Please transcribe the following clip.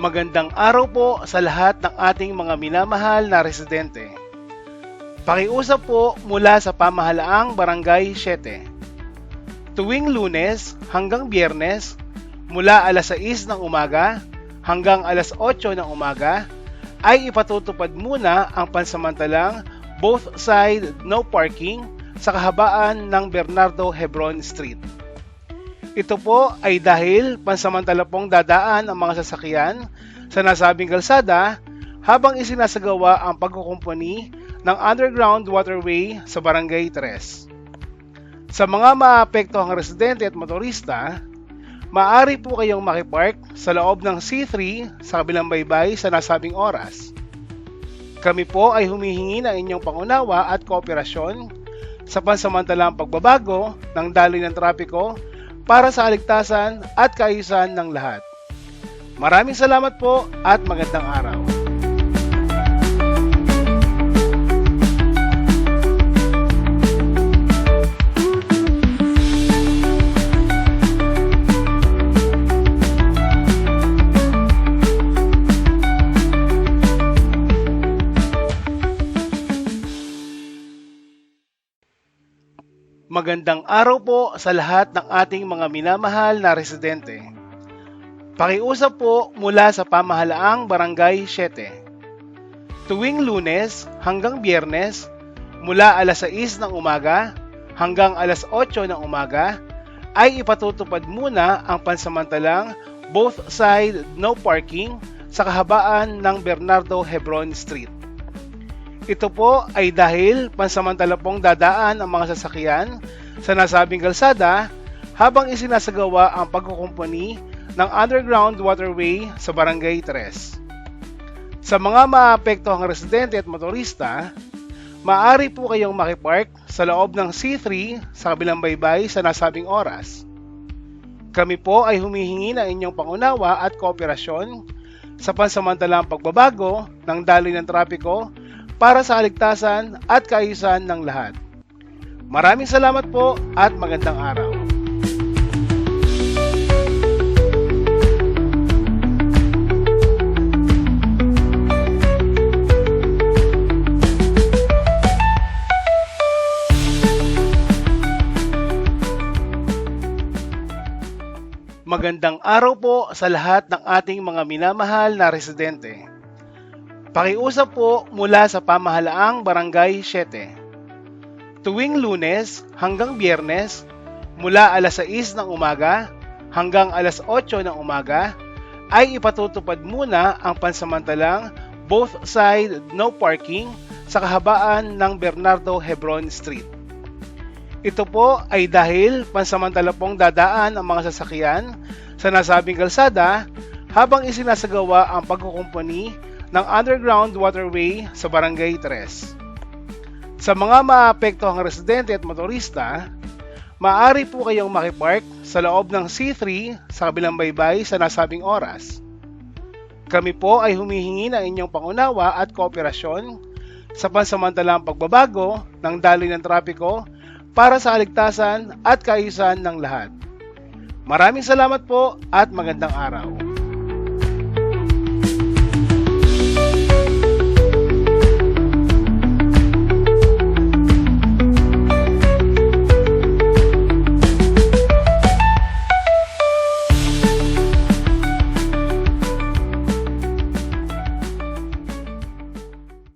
Magandang araw po sa lahat ng ating mga minamahal na residente. Pakiusap po mula sa pamahalaang Barangay 7. Tuwing lunes hanggang biyernes, mula alas 6 ng umaga hanggang alas 8 ng umaga, ay ipatutupad muna ang pansamantalang both side no parking sa kahabaan ng Bernardo Hebron Street. Ito po ay dahil pansamantala pong dadaan ang mga sasakyan sa nasabing kalsada habang isinasagawa ang pagkukumpuni ng underground waterway sa Barangay 3. Sa mga maapektuhang residente at motorista, maaari po kayong makipark sa loob ng C3 sa kabilang baybay sa nasabing oras. Kami po ay humihingi ng inyong pangunawa at kooperasyon sa pansamantalang pagbabago ng daloy ng trapiko para sa kaligtasan at kaayusan ng lahat. Maraming salamat po at magandang araw. Magandang araw po sa lahat ng ating mga minamahal na residente. Pakiusap po mula sa pamahalaang Barangay 7. Tuwing lunes hanggang biyernes, mula alas 6 ng umaga hanggang alas 8 ng umaga, ay ipatutupad muna ang pansamantalang both side no parking sa kahabaan ng Bernardo Hebron Street. Ito po ay dahil pansamantala pong dadaan ang mga sasakyan sa nasabing kalsada habang isinasagawa ang pagkukumpuni ng underground waterway sa Barangay 3. Sa mga maapektuhang residente at motorista, maaari po kayong makipark sa loob ng C3 sa kabilang baybay sa nasabing oras. Kami po ay humihingi ng inyong pangunawa at kooperasyon sa pansamantalang pagbabago ng daloy ng trapiko para sa kaligtasan at kaayusan ng lahat. Maraming salamat po at magandang araw. Magandang araw po sa lahat ng ating mga minamahal na residente. Pakiusap po mula sa pamahalaang Barangay 7. Tuwing lunes hanggang biyernes, mula alas 6 ng umaga hanggang alas 8 ng umaga, ay ipatutupad muna ang pansamantalang both side no parking sa kahabaan ng Bernardo Hebron Street. Ito po ay dahil pansamantala pong dadaan ang mga sasakyan sa nasabing kalsada habang isinasagawa ang pagkukumpuni ng underground waterway sa Barangay 3. Sa mga maapektuhang residente at motorista, maaari po kayong makipark sa loob ng C3 sa kabilang baybay sa nasabing oras. Kami po ay humihingi ng inyong pangunawa at kooperasyon sa pansamantalang pagbabago ng daloy ng trapiko para sa kaligtasan at kaayusan ng lahat. Maraming salamat po at magandang araw.